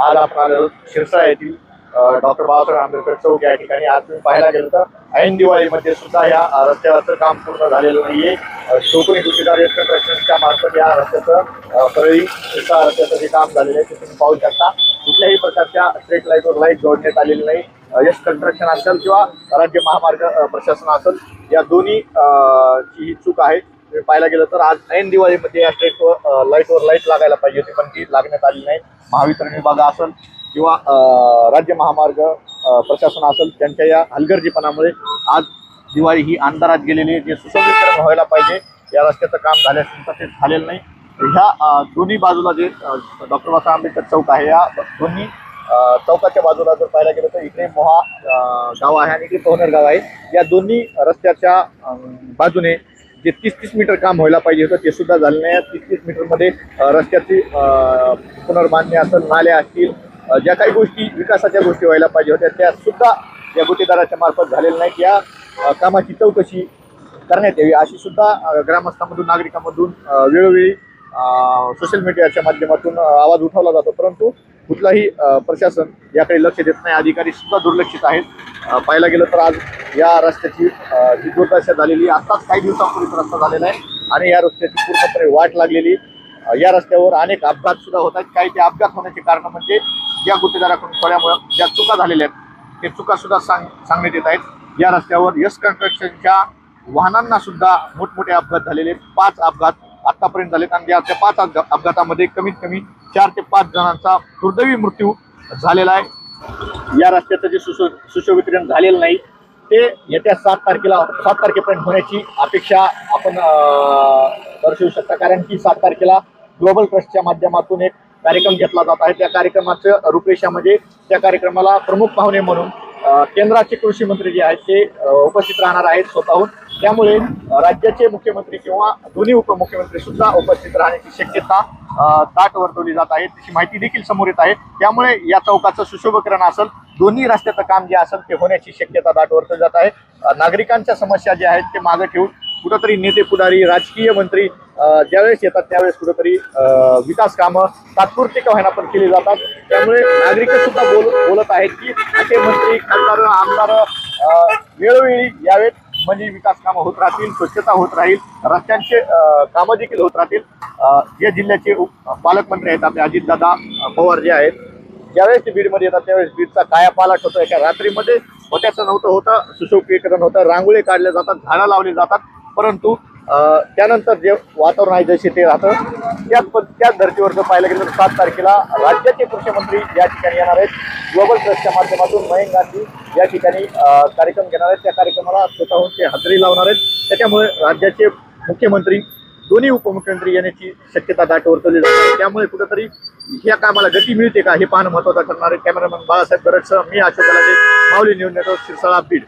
आज आपण शिरसा येथील डॉक्टर बाबासाहेब आंबेडकर चौक या ठिकाणी आज तुम्ही पाहायला गेलो तर ऐन दिवाळीमध्ये सुद्धा या रस्त्यावरचं काम पूर्ण झालेलं नाहीये. शोकणी चौकोनी कंस्ट्रक्शनच्या मार्फत या रस्त्याचं परळी शिरसा रस्त्याचं जे काम झालेलं आहे ते तुम्ही पाहू शकता. कुठल्याही प्रकारच्या स्ट्रीट लाईटवर लाइट जोडण्यात आलेली नाही. यश कंस्ट्रक्शन असेल किंवा राज्य महामार्ग प्रशासन असेल या दोन्ही ची ही चूक आहे. तुम्ही पाहायला गेलं तर आज ऐन दिवाळीमध्ये या स्ट्रीटवर लाईटवर लाइट लागायला पाहिजे होती पण ती लागण्यात आली नाही. महावितरण विभाग असेल किंवा राज्य महामार्ग प्रशासन असेल त्यांच्या या हलगर्जीपणामुळे आज दिवाळी ही अंधारात गेलेली आहे जे सुशोभीकरण व्हायला पाहिजे या रस्त्याचं काम झाल्यास ते झालेलं नाही. ह्या दोन्ही बाजूला जे डॉक्टर बाबासाहेब आंबेडकर चौक आहे या दोन्ही चौकाच्या बाजूला जर पाहायला गेलं तर इकडे मोहा गाव आहे आणि इकडे पवनर गाव आहे. या दोन्ही रस्त्याच्या बाजूने जे तीस तीस मीटर काम व्हायला पाहिजे होतं ते सुद्धा झालं नाही. तीस तीस मीटरमध्ये रस्त्याची पुनर्बांधणी असेल नाल्या असतील ज्या काही गोष्टी विकासाच्या गोष्टी व्हायला पाहिजे होत्या त्या सुद्धा या गुत्तेदाराच्या मार्फत झालेल्या नाहीत. या कामाची चौकशी करण्यात यावी अशी सुद्धा ग्रामस्थांमधून नागरिकांमधून वेळोवेळी सोशल मीडियाच्या माध्यमातून आवाज उठवला जातो. परंतु कुठलाही प्रशासन याकडे लक्ष देत नाही. अधिकारी सुद्धा दुर्लक्षित आहेत. पाहायला गेलं तर आज या रस्त्याची जी दुर्दशा झालेली आत्ताच काही दिवसापूर्वीच रस्ता झालेला आहे आणि या रस्त्याची पूर्णपणे वाट लागलेली या रस्त्यावर अनेक अपघात सुद्धा होत आहेत. काही ते अपघात होण्याचे कारण म्हणजे या गुत्तेदाराकडून थोड्यामुळे ज्या चुका झालेल्या आहेत ते चुका सुद्धा सांग सांगण्यात येत आहेत. या रस्त्यावर यस कन्स्ट्रक्शनच्या वाहनांना सुद्धा मोठमोठे अपघात झालेले आहेत. पाच अपघात आतापर्यंत झालेत आणि याच्या पाच अपघातामध्ये कमीत कमी चार ते पाच जणांचा दुर्दैवी मृत्यू झालेला आहे. या रस्त्याचं जे सुशो सुशोभीकरण झालेलं नाही ते येत्या सात तारखेला सात तारखेपर्यंत होण्याची अपेक्षा आपण दर्शवू शकता. कारण की सात तारखेला ग्लोबल ट्रस्टच्या माध्यमातून एक कार्यक्रम घेतला जात आहे. त्या कार्यक्रमाचं रूपरेषामध्ये म्हणजे त्या कार्यक्रमाला प्रमुख पाहुणे म्हणून केंद्राचे कृषी मंत्री जे आहेत ते उपस्थित राहणार आहेत स्वतःहून. त्यामुळे राज्याचे मुख्यमंत्री किंवा दोन्ही उपमुख्यमंत्री सुद्धा उपस्थित राहण्याची शक्यता ताट दाट वर्तवली जात आहे. तशी माहिती देखील समोर येत आहे. त्यामुळे या चौकाचं सुशोभकरण असेल दोन्ही रस्त्याचं काम जे असेल ते होण्याची शक्यता दाट वर्तवली जात आहे. नागरिकांच्या समस्या ज्या आहेत ते मागे ठेवून कुठंतरी नेते पुढारी राजकीय मंत्री ज्यावेळेस येतात त्यावेळेस कुठंतरी विकास कामं तात्पुरती का होईना पण केली जातात. त्यामुळे नागरिक सुद्धा बोल बोलत आहेत की असे मंत्री खासदार आमदार वेळोवेळी यावेत म्हणजे विकास कामं होत राहतील स्वच्छता होत राहील रस्त्यांचे कामं देखील होत राहतील. या जिल्ह्याचे पालकमंत्री आहेत आपले अजितदादा पवार जे आहेत ज्यावेळेस ते बीडमध्ये येतात त्यावेळेस बीडचा कायापालट होतो. एका रात्रीमध्ये होत्याचं नव्हतं होतं सुशोभीकरण होतं रांगोळी काढल्या जातात झाडं लावली जातात. परंतु त्यानंतर जे वातावरण आहे जसे ते राहतं त्याच पद त्याच धर्तीवर जर पाहायला गेलं तर सात तारखेला राज्याचे कृषीमंत्री या ठिकाणी येणार आहेत. ग्लोबल ट्रस्टच्या माध्यमातून मयंक गांधी या ठिकाणी कार्यक्रम घेणार आहेत. त्या कार्यक्रमाला स्वतःहून ते हजेरी लावणार आहेत. त्याच्यामुळे राज्याचे मुख्यमंत्री दोन्ही उपमुख्यमंत्री येण्याची शक्यता दाट वर्तवली जाते त्यामुळे कुठंतरी या कामाला गती मिळते का हे पाहणं महत्वाचं ठरणार आहे. कॅमेरामॅन बाळासाहेब गरडसह मी अशोक माऊली न्यूज नेटवर्क शिरसाळा बीड.